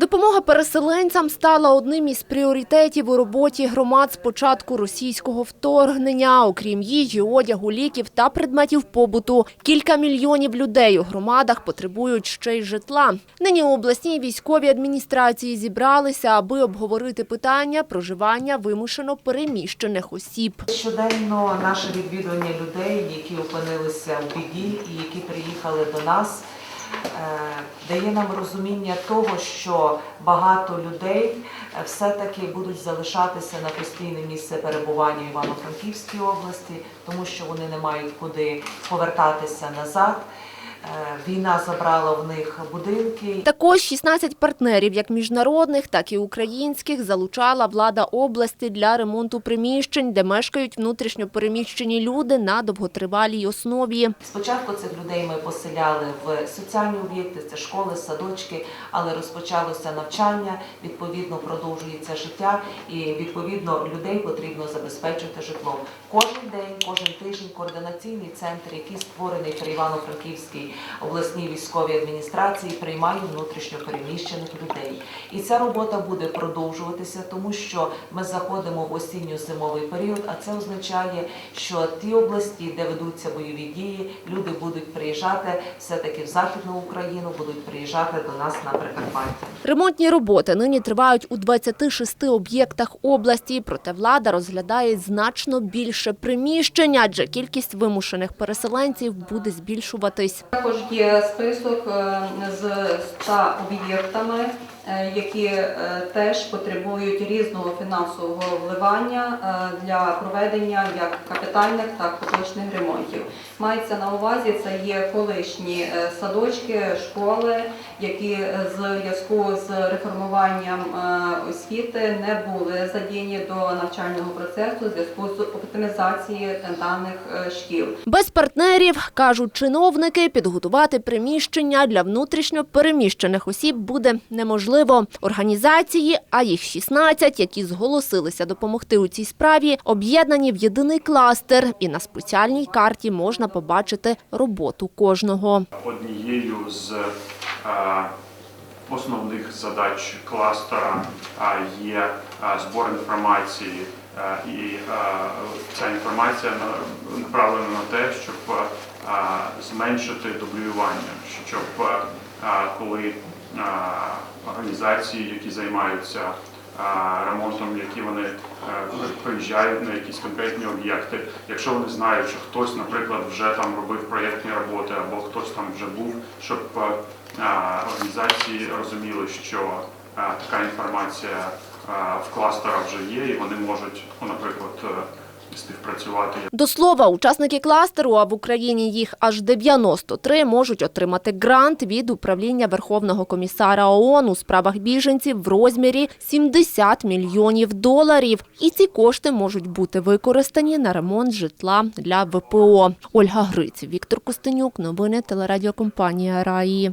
Допомога переселенцям стала одним із пріоритетів у роботі громад з початку російського вторгнення. Окрім їжі, одягу, ліків та предметів побуту, кілька мільйонів людей у громадах потребують ще й житла. Нині у обласній військовій адміністрації зібралися, аби обговорити питання проживання вимушено переміщених осіб. Щоденно наше відвідування людей, які опинилися в біді і які приїхали до нас, дає нам розуміння того, що багато людей е, все-таки будуть залишатися на постійне місце перебування Івано-Франківській області, тому що вони не мають куди повертатися назад. Е, Війна забрала в них будинки, Також 16 партнерів, як міжнародних, так і українських, залучала влада області для ремонту приміщень, де мешкають внутрішньо переміщені люди на довготривалій основі. Спочатку цих людей ми поселяли в соціальні об'єкти, це школи, садочки, але розпочалося навчання, відповідно продовжується життя, і відповідно людей потрібно забезпечити житлом. Кожен день, кожен тиждень координаційний центр, який створений при Івано-Франківській обласній військовій адміністрації, приймає внутрішньо переміщених людей. І ця робота буде продовжуватися, тому що ми заходимо в осінньо-зимовий період, а це означає, що ті області, де ведуться бойові дії, люди приїжджати все-таки в Західну Україну, будуть приїжджати до нас на Прикарпаття. Ремонтні роботи нині тривають у 26 об'єктах області, проте влада розглядає значно більше приміщень, адже кількість вимушених переселенців буде збільшуватись. Також є список е, з 100 об'єктами, е, які е, теж потребують різного фінансового вливання для проведення як капітальних, так і поточних ремонтів. Мається на увазі, це є колишні е, садочки, школи, які е, з зв'язку з реформуванням е, освіти не були задіяні до навчального процесу в зв'язку з оптимізацією даних е, шкіл. Без партнерів, кажуть чиновники, підготувати приміщення для внутрішньо переміщених осіб буде неможливо. Організації, а їх 16, які зголосилися допомогти у цій справі, об'єднані в єдиний кластер, і на спеціальній карті можна побачити роботу кожного. Однією з е, основних задач кластера є е, збор інформації, е, і ця інформація на- направлена на те, щоб зменшити дублювання, щоб коли організації, які займаються ремонтом, які вони е, приїжджають на якісь конкретні об'єкти. Якщо вони знають, що хтось, наприклад, вже там робив проєктні роботи або хтось там вже був, щоб е, е, організації розуміли, що така інформація в кластерах вже є, і вони можуть, ну, наприклад, співпрацювати До слова, учасники кластеру, а в Україні їх аж 93, можуть отримати грант від управління Верховного комісара ООН у справах біженців в розмірі 70 мільйонів доларів. І ці кошти можуть бути використані на ремонт житла для ВПО. Ольга Гриць, Віктор Костенюк, новини телерадіокомпанія Раї.